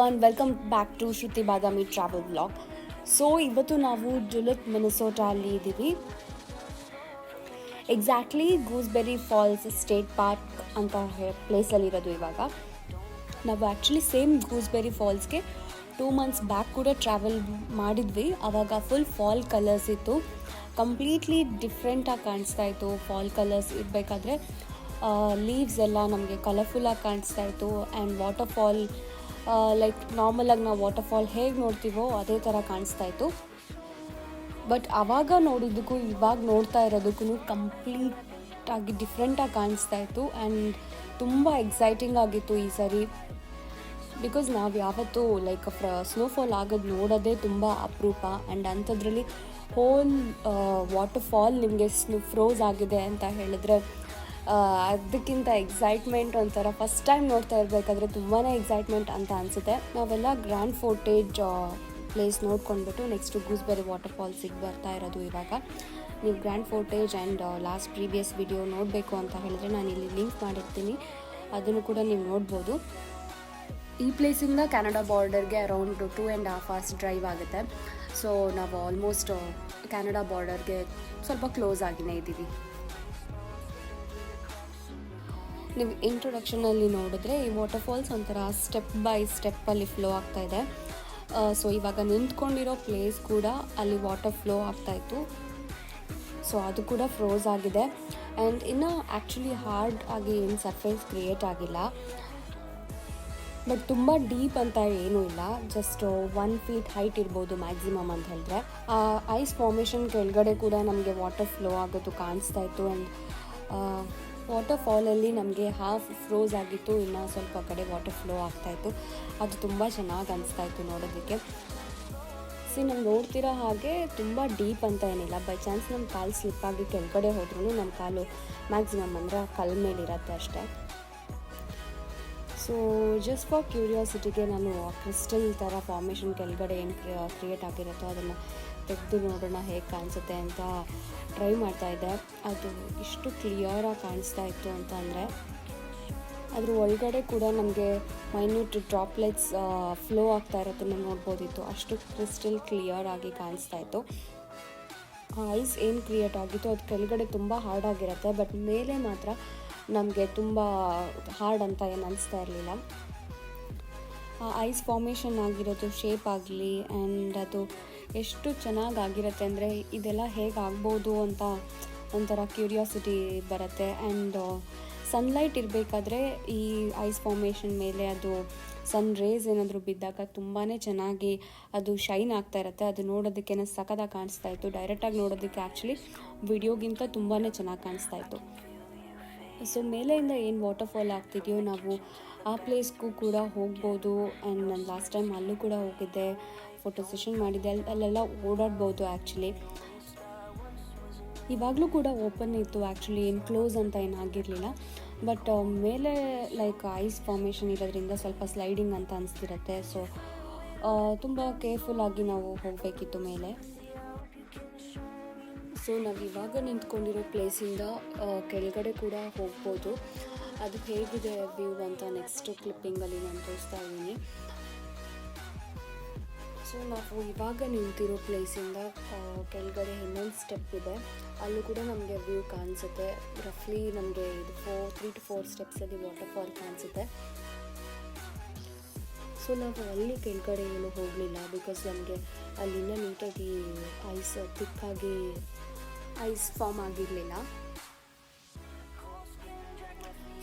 Everyone welcome back to Shruti Badami travel blog so ಇವತ್ತು ನಾವು Duluth Minnesota ಅಲ್ಲಿ ಇದ್ದೀವಿ exactly Gooseberry Falls State Park ಅಂತ ಪ್ಲೇಸಲ್ಲಿ ಇರೋದು ಇವಾಗ. ನಾವು ಆ್ಯಕ್ಚುಲಿ ಸೇಮ್ ಗೂಸ್ಬೆರಿ ಫಾಲ್ಸ್ಗೆ ಟೂ ಮಂತ್ಸ್ ಬ್ಯಾಕ್ ಕೂಡ ಟ್ರಾವೆಲ್ ಮಾಡಿದ್ವಿ. ಆವಾಗ ಫುಲ್ ಫಾಲ್ ಕಲರ್ಸ್ ಇತ್ತು. ಕಂಪ್ಲೀಟ್ಲಿ ಡಿಫ್ರೆಂಟಾಗಿ ಕಾಣಿಸ್ತಾ ಇತ್ತು ಫಾಲ್ ಕಲರ್ಸ್ ಇರಬೇಕಾದ್ರೆ. ಲೀವ್ಸ್ ಎಲ್ಲ ನಮಗೆ ಕಲರ್ಫುಲ್ಲಾಗಿ ಕಾಣಿಸ್ತಾ ಇತ್ತು ಆ್ಯಂಡ್ ವಾಟರ್ ಫಾಲ್ ಲೈಕ್ ನಾರ್ಮಲಾಗಿ ನಾವು ವಾಟರ್ ಫಾಲ್ ಹೇಗೆ ನೋಡ್ತೀವೋ ಅದೇ ಥರ ಕಾಣಿಸ್ತಾ ಇತ್ತು. ಬಟ್ ಆವಾಗ ನೋಡಿದ್ದಕ್ಕೂ, ಇವಾಗ ನೋಡ್ತಾ ಇರೋದಕ್ಕೂ ಕಂಪ್ಲೀಟಾಗಿ ಡಿಫ್ರೆಂಟಾಗಿ ಕಾಣಿಸ್ತಾ ಇತ್ತು ಆ್ಯಂಡ್ ತುಂಬ ಎಕ್ಸೈಟಿಂಗ್ ಆಗಿತ್ತು ಈ ಸರಿ. ಬಿಕಾಸ್ ನಾವು ಯಾವತ್ತೂ ಲೈಕ್ ಫ್ರ ಸ್ನೋಫಾಲ್ ಆಗೋದು ನೋಡೋದೇ ತುಂಬ ಅಪರೂಪ ಆ್ಯಂಡ್ ಅಂಥದ್ರಲ್ಲಿ ಹೋಲ್ ವಾಟರ್ ಫಾಲ್ ನಿಮಗೆ ಸ್ನೋ ಫ್ರೋಸ್ ಆಗಿದೆ ಅಂತ ಹೇಳಿದ್ರೆ ಅದಕ್ಕಿಂತ ಎಕ್ಸೈಟ್ಮೆಂಟ್ ಒಂಥರ ಫಸ್ಟ್ ಟೈಮ್ ನೋಡ್ತಾ ಇರಬೇಕಾದ್ರೆ ತುಂಬಾ ಎಕ್ಸೈಟ್ಮೆಂಟ್ ಅಂತ ಅನಿಸುತ್ತೆ. ನಾವೆಲ್ಲ ಗ್ರ್ಯಾಂಡ್ ಫೋರ್ಟೇಜ್ ಪ್ಲೇಸ್ ನೋಡ್ಕೊಂಡ್ಬಿಟ್ಟು ನೆಕ್ಸ್ಟ್ ಗೂಸ್ಬೆರಿ ವಾಟರ್ ಫಾಲ್ಸಿಗೆ ಬರ್ತಾ ಇರೋದು ಇವಾಗ. ನೀವು Grand Portage and last previous video ನೋಡಬೇಕು ಅಂತ ಹೇಳಿದ್ರೆ ನಾನು ಇಲ್ಲಿ ಲಿಂಕ್ ಮಾಡಿರ್ತೀನಿ. ಅದನ್ನು ಕೂಡ ನೀವು ನೋಡ್ಬೋದು. ಈ ಪ್ಲೇಸಿಂದ Canada ಬಾರ್ಡರ್ಗೆ around two and half hours drive ಆಗುತ್ತೆ. ಸೊ ನಾವು ಆಲ್ಮೋಸ್ಟ್ ಕೆನಡಾ ಬಾರ್ಡರ್ಗೆ ಸ್ವಲ್ಪ ಕ್ಲೋಸ್ ಆಗಿನೇ ಇದ್ದೀವಿ. ನೀವು ಇಂಟ್ರೊಡಕ್ಷನಲ್ಲಿ ನೋಡಿದ್ರೆ ಈ ವಾಟರ್ ಫಾಲ್ಸ್ ಒಂಥರ ಸ್ಟೆಪ್ ಬೈ ಸ್ಟೆಪ್ಪಲ್ಲಿ ಫ್ಲೋ ಆಗ್ತಾ ಇದೆ. ಸೊ ಇವಾಗ ನಿಂತ್ಕೊಂಡಿರೋ ಪ್ಲೇಸ್ ಕೂಡ ಅಲ್ಲಿ ವಾಟರ್ ಫ್ಲೋ ಆಗ್ತಾಯಿತ್ತು ಸೊ ಅದು ಕೂಡ ಫ್ರೋಸ್ ಆಗಿದೆ. ಆ್ಯಂಡ್ ಇನ್ನು ಆ್ಯಕ್ಚುಲಿ ಹಾರ್ಡ್ ಆಗಿ ಏನು ಸರ್ಫೇಸ್ ಕ್ರಿಯೇಟ್ ಆಗಿಲ್ಲ. ಬಟ್ ತುಂಬ ಡೀಪ್ ಅಂತ ಏನೂ ಇಲ್ಲ. ಜಸ್ಟ್ ಒನ್ ಫೀಟ್ ಹೈಟ್ ಇರ್ಬೋದು ಮ್ಯಾಕ್ಸಿಮಮ್ ಅಂತ ಹೇಳಿದ್ರೆ. ಐಸ್ ಫಾರ್ಮೇಷನ್ ಕೆಳಗಡೆ ಕೂಡ ನಮಗೆ ವಾಟರ್ ಫ್ಲೋ ಆಗೋದು ಕಾಣಿಸ್ತಾ ಇತ್ತು. ಆ್ಯಂಡ್ ವಾಟರ್ ಫಾಲಲ್ಲಿ ನಮಗೆ ಹಾಫ್ ಫ್ರೋಸ್ ಆಗಿತ್ತು, ಇನ್ನು ಸ್ವಲ್ಪ ಕಡೆ ವಾಟರ್ ಫ್ಲೋ ಆಗ್ತಾಯಿತ್ತು ಅದು ತುಂಬ ಚೆನ್ನಾಗಿ ಅನಿಸ್ತಾ ಇತ್ತು ನೋಡೋದಕ್ಕೆ. ಸಿ ನಾವು ನೋಡ್ತಿರೋ ಹಾಗೆ ತುಂಬ ಡೀಪ್ ಅಂತ ಏನಿಲ್ಲ. ಬೈ ಚಾನ್ಸ್ ನಮ್ಮ ಕಾಲು ಸ್ಲಿಪ್ ಆಗಿ ಕೆಳಗಡೆ ಹೋದ್ರೂ ನಮ್ಮ ಕಾಲು ಮ್ಯಾಕ್ಸಿಮಮ್ ಅಂದರೆ ಕಲ್ ಮೇಲಿರತ್ತೆ ಅಷ್ಟೇ. ಸೊ ಜಸ್ಟ್ ಫಾರ್ ಕ್ಯೂರಿಯಾಸಿಟಿಗೆ ನಾನು ಕ್ರಿಸ್ಟಲ್ ಥರ ಫಾರ್ಮೇಷನ್ ಕೆಳಗಡೆ ಏನು ಕ್ರಿಯೇಟ್ ಆಗಿರುತ್ತೋ ಅದನ್ನು ತೆಗೆದು ನೋಡೋಣ ಹೇಗೆ ಕಾಣಿಸುತ್ತೆ ಅಂತ ಟ್ರೈ ಮಾಡ್ತಾಯಿದ್ದೆ ಅದು ಇಷ್ಟು ಕ್ಲಿಯರಾಗಿ ಕಾಣಿಸ್ತಾ ಇತ್ತು ಅಂತ ಅಂದರೆ ಅದ್ರ ಒಳಗಡೆ ಕೂಡ ನಮಗೆ ಮೈನ್ಯೂಟ್ ಡ್ರಾಪ್ಲೆಟ್ಸ್ ಫ್ಲೋ ಆಗ್ತಾ ಇರೋದನ್ನು ನೋಡ್ಬೋದಿತ್ತು. ಅಷ್ಟು ಕ್ರಿಸ್ಟಲ್ ಕ್ಲಿಯರ್ ಆಗಿ ಕಾಣಿಸ್ತಾ ಇತ್ತು. ಐಸ್ ಏನು ಕ್ರಿಯೇಟ್ ಆಗಿತ್ತು ಅದು ಕೆಳಗಡೆ ತುಂಬ ಹಾರ್ಡ್ ಆಗಿರುತ್ತೆ ಬಟ್ ಮೇಲೆ ಮಾತ್ರ ನಮಗೆ ತುಂಬ ಹಾರ್ಡ್ ಅಂತ ಏನು ಅನಿಸ್ತಾ ಇರಲಿಲ್ಲ. ಐಸ್ ಫಾರ್ಮೇಷನ್ ಆಗಿರೋದು ಶೇಪ್ ಆಗಲಿ ಆ್ಯಂಡ್ ಅದು ಎಷ್ಟು ಚೆನ್ನಾಗಿ ಆಗಿರುತ್ತೆ ಅಂದರೆ ಇದೆಲ್ಲ ಹೇಗೆ ಆಗ್ಬೋದು ಅಂತ ಒಂಥರ ಕ್ಯೂರಿಯಾಸಿಟಿ ಬರುತ್ತೆ ಆ್ಯಂಡ್ ಸನ್ಲೈಟ್ ಇರಬೇಕಾದ್ರೆ ಈ ಐಸ್ ಫಾರ್ಮೇಷನ್ ಮೇಲೆ ಅದು ಸನ್ ರೇಸ್ ಏನಾದರೂ ಬಿದ್ದಾಗ ತುಂಬಾ ಚೆನ್ನಾಗಿ ಅದು ಶೈನ್ ಆಗ್ತಾ ಇರುತ್ತೆ. ಅದು ನೋಡೋದಕ್ಕೇನೋ ಸಖತ್ತಾಗಿ ಕಾಣಿಸ್ತಾ ಇತ್ತು. ಡೈರೆಕ್ಟಾಗಿ ನೋಡೋದಕ್ಕೆ ಆ್ಯಕ್ಚುಲಿ ವಿಡಿಯೋಗಿಂತ ತುಂಬಾ ಚೆನ್ನಾಗಿ ಕಾಣಿಸ್ತಾ ಇತ್ತು. ಸೊ ಮೇಲೆಯಿಂದ ಏನು ವಾಟರ್ ಫಾಲ್ ಆಗ್ತಿದೆಯೋ ನಾವು ಆ ಪ್ಲೇಸ್ಗೂ ಕೂಡ ಹೋಗ್ಬೋದು. ಆ್ಯಂಡ್ ನಾನು ಲಾಸ್ಟ್ ಟೈಮ್ ಅಲ್ಲೂ ಕೂಡ ಹೋಗಿದ್ದೆ. ಫೋಟೋ ಸೆಷನ್ ಮಾಡಿದ್ದೆ. ಅಲ್ಲಿ ಅಲ್ಲೆಲ್ಲ ಓಡಾಡ್ಬೋದು ಆ್ಯಕ್ಚುಲಿ ಇವಾಗಲೂ ಕೂಡ ಓಪನ್ ಇತ್ತು ಆ್ಯಕ್ಚುಲಿ ಏನು ಕ್ಲೋಸ್ ಅಂತ ಏನು ಆಗಿರಲಿಲ್ಲ. ಬಟ್ ಮೇಲೆ ಲೈಕ್ ಐಸ್ ಫಾರ್ಮೇಷನ್ ಇರೋದ್ರಿಂದ ಸ್ವಲ್ಪ ಸ್ಲೈಡಿಂಗ್ ಅಂತ ಅನಿಸ್ತಿರತ್ತೆ. ಸೊ ತುಂಬ ಕೇರ್ಫುಲ್ಲಾಗಿ ನಾವು ಹೋಗಬೇಕಿತ್ತು ಮೇಲೆ. ಸೊ ನಾವು ಇವಾಗ ನಿಂತ್ಕೊಂಡಿರೋ ಪ್ಲೇಸಿಂದ ಕೆಳಗಡೆ ಕೂಡ ಹೋಗ್ಬೋದು. ಅದು ಹೇಗಿದೆ ವ್ಯೂ ಅಂತ ನೆಕ್ಸ್ಟ್ ಕ್ಲಿಪ್ಪಿಂಗಲ್ಲಿ ನಾನು ತೋರಿಸ್ತಾ ಇದ್ದೀನಿ. ಸೊ ನಾವು ಇವಾಗ ನಿಂತಿರೋ ಪ್ಲೇಸಿಂದ ಕೆಳಗಡೆ ಇನ್ನೊಂದು ಸ್ಟೆಪ್ ಇದೆ. ಅಲ್ಲೂ ಕೂಡ ನಮಗೆ ವ್ಯೂ ಕಾಣಿಸುತ್ತೆ. ರಫ್ಲಿ ನಮಗೆ ಇದು ಫೋರ್ ತ್ರೀ ಟು ಫೋರ್ ಸ್ಟೆಪ್ಸಲ್ಲಿ ವಾಟರ್ ಫಾಲ್ ಕಾಣಿಸುತ್ತೆ. ಸೊ ನಾವು ಅಲ್ಲಿ ಕೆಳಗಡೆ ಏನು ಹೋಗಲಿಲ್ಲ ಬಿಕಾಸ್ ನಮಗೆ ಅಲ್ಲಿಂದ ನೀಟಾಗಿ ಐಸ್ ತಿಕ್ಕಾಗಿ ಐಸ್ ಫಾರ್ಮ್ ಆಗಿರಲಿಲ್ಲ.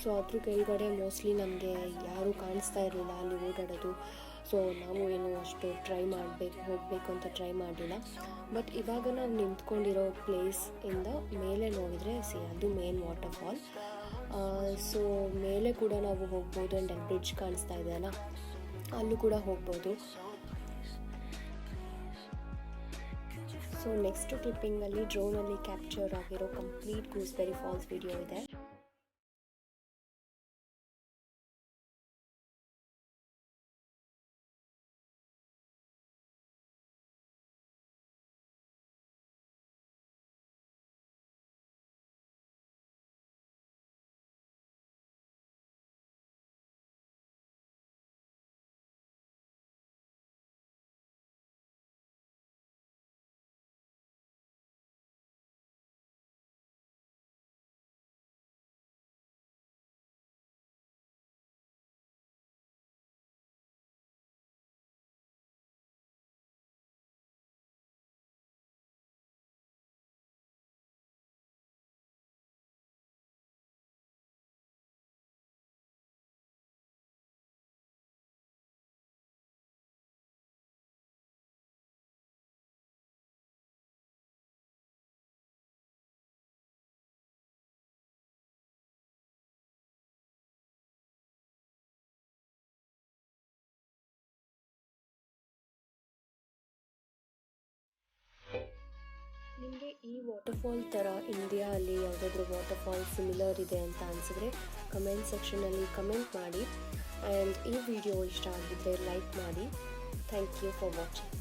ಸೊ ಅದ್ರ ಕೆಳಗಡೆ ಮೋಸ್ಟ್ಲಿ ನಮಗೆ ಯಾರೂ ಕಾಣಿಸ್ತಾ ಇರಲಿಲ್ಲ ಅಲ್ಲಿ ಓಡಾಡೋದು. ಸೊ ನಾವು ಏನು ಅಷ್ಟು ಟ್ರೈ ಮಾಡಬೇಕು, ಹೋಗಬೇಕು ಅಂತ ಟ್ರೈ ಮಾಡಲಿಲ್ಲ. ಬಟ್ ಇವಾಗ ನಾವು ನಿಂತ್ಕೊಂಡಿರೋ ಪ್ಲೇಸಿಂದ ಇಂದ ಮೇಲೆ ನೋಡಿದರೆ ಸಿ ಅದು ಮೇನ್ ವಾಟರ್ ಫಾಲ್ ಸೊ ಮೇಲೆ ಕೂಡ ನಾವು ಹೋಗ್ಬೋದು ಆ್ಯಂಡ್ ಅಲ್ಲಿ ಬ್ರಿಡ್ಜ್ ಕಾಣಿಸ್ತಾ ಇದೆಯಲ್ಲ ಅಲ್ಲೂ? ಕೂಡ ಹೋಗ್ಬೋದು. ಸೊ ನೆಕ್ಸ್ಟ್ ಟ್ರಿಪ್ಪಿಂಗಲ್ಲಿ ಡ್ರೋನಲ್ಲಿ ಕ್ಯಾಪ್ಚರ್ ಆಗಿರೋ ಕಂಪ್ಲೀಟ್ ಗೂಸ್ಬೆರಿ ಫಾಲ್ಸ್ ವಿಡಿಯೋ ಇದೆ. ಈ ವಾಟರ್ಫಾಲ್ ಥರ ಇಂಡಿಯಾದಲ್ಲಿ ಯಾವುದಾದ್ರೂ ವಾಟರ್ಫಾಲ್ ಸಿಮಿಲರ್ ಇದೆ ಅಂತ ಅನಿಸಿದ್ರೆ ಕಮೆಂಟ್ ಸೆಕ್ಷನಲ್ಲಿ ಕಮೆಂಟ್ ಮಾಡಿ. ಆ್ಯಂಡ್ ಈ ವಿಡಿಯೋ ಇಷ್ಟ ಆಗಿದ್ದರೆ ಲೈಕ್ ಮಾಡಿ. Thank you for watching